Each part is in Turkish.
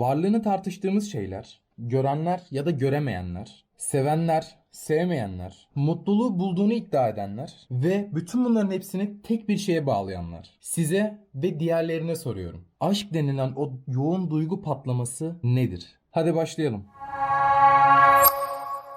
Varlığını tartıştığımız şeyler, görenler ya da göremeyenler, sevenler, sevmeyenler, mutluluğu bulduğunu iddia edenler ve bütün bunların hepsini tek bir şeye bağlayanlar. Size ve diğerlerine soruyorum. Aşk denilen o yoğun duygu patlaması nedir? Hadi başlayalım.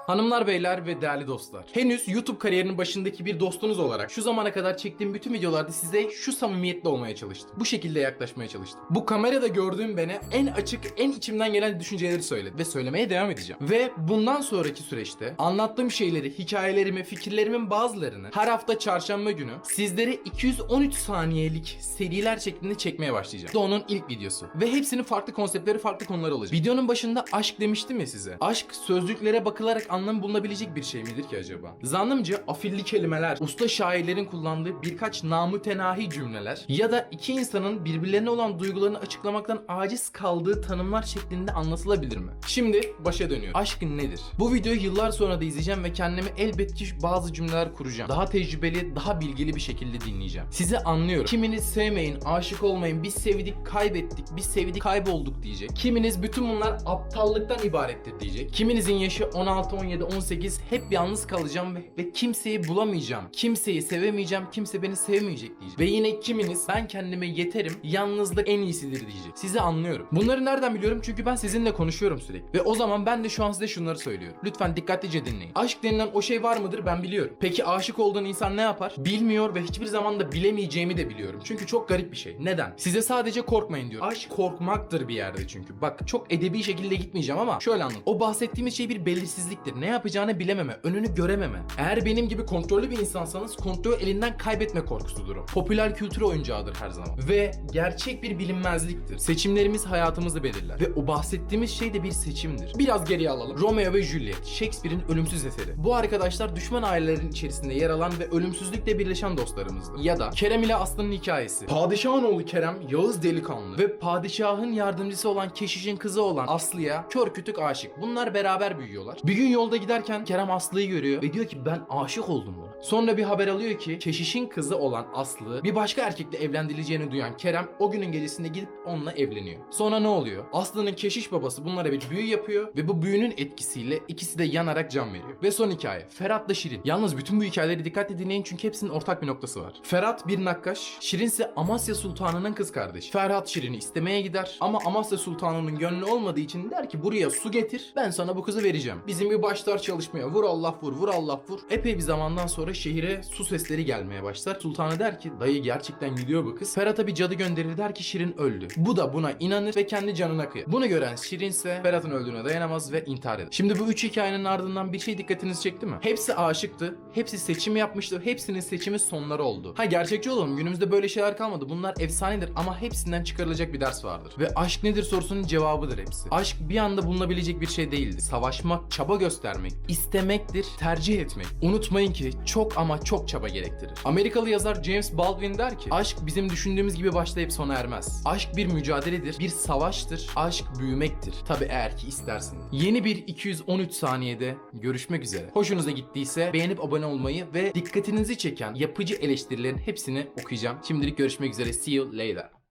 Hanımlar, beyler ve değerli dostlar. Henüz YouTube kariyerinin başındaki bir dostunuz olarak şu zamana kadar çektiğim bütün videolarda size şu samimiyetle olmaya çalıştım. Bu şekilde yaklaşmaya çalıştım. Bu kamerada gördüğüm beni en açık, en içimden gelen düşünceleri söyledim ve söylemeye devam edeceğim. Ve bundan sonraki süreçte anlattığım şeyleri, hikayelerimi, fikirlerimin bazılarını her hafta çarşamba günü sizlere 213 saniyelik seriler şeklinde çekmeye başlayacağım. Bu onun ilk videosu. Ve hepsinin farklı konseptleri, farklı konuları olacak. Videonun başında aşk demiştim ya size. Aşk sözlüklere bakılarak anlam bulunabilecek bir şey midir ki acaba? Zannımca afilli kelimeler, usta şairlerin kullandığı birkaç namütenahi cümleler ya da iki insanın birbirlerine olan duygularını açıklamaktan aciz kaldığı tanımlar şeklinde anlatılabilir mi? Şimdi başa dönüyorum. Aşk nedir? Bu videoyu yıllar sonra da izleyeceğim ve kendime elbet ki bazı cümleler kuracağım. Daha tecrübeli, daha bilgili bir şekilde dinleyeceğim. Sizi anlıyorum. Kiminiz sevmeyin, aşık olmayın, biz sevdik, kaybettik, biz sevdik, kaybolduk diyecek. Kiminiz bütün bunlar aptallıktan ibarettir diyecek. Kiminizin yaşı 16, 17, 18 hep yalnız kalacağım ve, ve kimseyi bulamayacağım. Kimseyi sevemeyeceğim, kimse beni sevmeyecek diyecek. Ve yine kiminiz ben kendime yeterim, yalnızlık en iyisidir diyecek. Sizi anlıyorum. Bunları nereden biliyorum? Çünkü ben sizinle konuşuyorum sürekli. Ve o zaman ben de şu an size şunları söylüyorum. Lütfen dikkatlice dinleyin. Aşk denilen o şey var mıdır ben biliyorum. Peki aşık olduğun insan ne yapar? Bilmiyor ve hiçbir zaman da bilemeyeceğimi de biliyorum. Çünkü çok garip bir şey. Neden? Size sadece korkmayın diyorum. Aşk korkmaktır bir yerde çünkü. Bak çok edebi şekilde gitmeyeceğim ama şöyle anlatayım. O bahsettiğimiz şey bir belirsizliktir. Ne yapacağını bilememe, önünü görememe. Eğer benim gibi kontrollü bir insansanız kontrolü elinden kaybetme korkusudur o. Popüler kültür oyuncağıdır her zaman. Ve gerçek bir bilinmezliktir. Seçimlerimiz hayatımızı belirler. Ve o bahsettiğimiz şey de bir seçimdir. Biraz geriye alalım. Romeo ve Juliet, Shakespeare'in ölümsüz eseri. Bu arkadaşlar düşman ailelerin içerisinde yer alan ve ölümsüzlükle birleşen dostlarımızdı. Ya da Kerem ile Aslı'nın hikayesi. Padişahın oğlu Kerem, Yağız delikanlı ve padişahın yardımcısı olan Keşiş'in kızı olan Aslı'ya kör kütük aşık. Bunlar beraber büyüyorlar. Bir gün yolda giderken Kerem Aslı'yı görüyor ve diyor ki ben aşık oldum buna. Sonra bir haber alıyor ki Keşiş'in kızı olan Aslı bir başka erkekle evlendirileceğini duyan Kerem o günün gecesinde gidip onunla evleniyor. Sonra ne oluyor? Aslı'nın keşiş babası bunlara bir büyü yapıyor ve bu büyünün etkisiyle ikisi de yanarak can veriyor. Ve son hikaye Ferhat'la Şirin. Yalnız bütün bu hikayeleri dikkatle dinleyin çünkü hepsinin ortak bir noktası var. Ferhat bir nakkaş, Şirin ise Amasya Sultanı'nın kız kardeşi. Ferhat Şirin'i istemeye gider ama Amasya Sultanı'nın gönlü olmadığı için der ki buraya su getir ben sana bu kızı vereceğim. Bizim bir başlar çalışmaya vur Allah vur vur Allah vur. Epey bir zamandan sonra şehire su sesleri gelmeye başlar. Sultanı der ki dayı gerçekten gidiyor bu kız. Ferhat'a bir cadı gönderir der ki Şirin öldü. Bu da buna inanır ve kendi canına kıyar. Bunu gören Şirin ise Ferhat'ın öldüğüne dayanamaz ve intihar eder. Şimdi bu üç hikayenin ardından bir şey dikkatinizi çekti mi? Hepsi aşıktı. Hepsi seçim yapmıştı. Hepsinin seçimi sonları oldu. Ha gerçekçi olalım. Günümüzde böyle şeyler kalmadı. Bunlar efsanedir ama hepsinden çıkarılacak bir ders vardır. Ve aşk nedir sorusunun cevabıdır hepsi. Aşk bir anda bulunabilecek bir şey değildir. Savaşmak, çaba göstermek, istemektir, tercih etmek. Unutmayın ki çok ama çok çaba gerektirir. Amerikalı yazar James Baldwin der ki aşk bizim düşündüğümüz gibi başlayıp sona ermez. Aşk bir mücadeledir, bir savaştır, aşk büyümektir. Tabi eğer ki istersin. Yeni bir 213 saniyede görüşmek üzere. Hoşunuza gittiyse beğenip abone olmayı ve dikkatinizi çeken yapıcı eleştirilerin hepsini okuyacağım. Şimdilik görüşmek üzere. See you later.